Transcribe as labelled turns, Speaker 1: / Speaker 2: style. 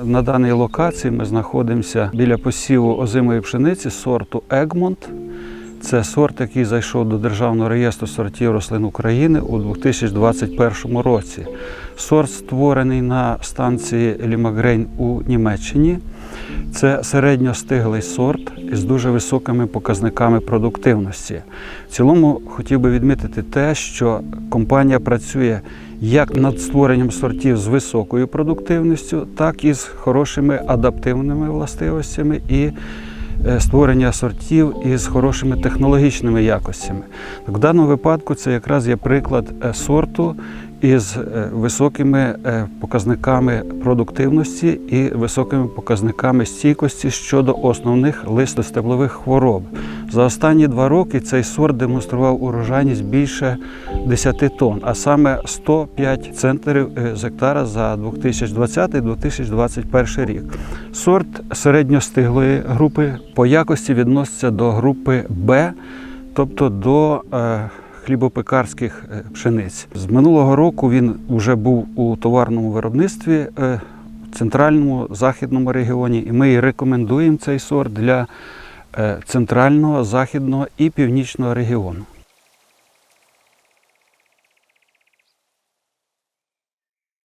Speaker 1: На даній локації ми знаходимося біля посіву озимої пшениці сорту Егмонт. Це сорт, який зайшов до Державного реєстру сортів рослин України у 2021 році. Сорт створений на станції Лімагрейн у Німеччині. Це середньостиглий сорт із дуже високими показниками продуктивності. В цілому хотів би відмітити те, що компанія працює як над створенням сортів з високою продуктивністю, так і з хорошими адаптивними властивостями і створення сортів із хорошими технологічними якостями. В даному випадку це якраз є приклад е, сорту із е, високими е, показниками продуктивності і високими показниками стійкості щодо основних листостеблових хвороб. За останні два роки цей сорт демонстрував урожайність більше 10 тонн, а саме 105 центнерів е, з гектара за 2020-2021 рік. Сорт середньостиглої групи по якості відноситься до групи Б, тобто до е, хлібопекарських е, пшениць. З минулого року він вже був у товарному виробництві е, в центральному західному регіоні, і ми рекомендуємо цей сорт для центрального, західного і північного регіону.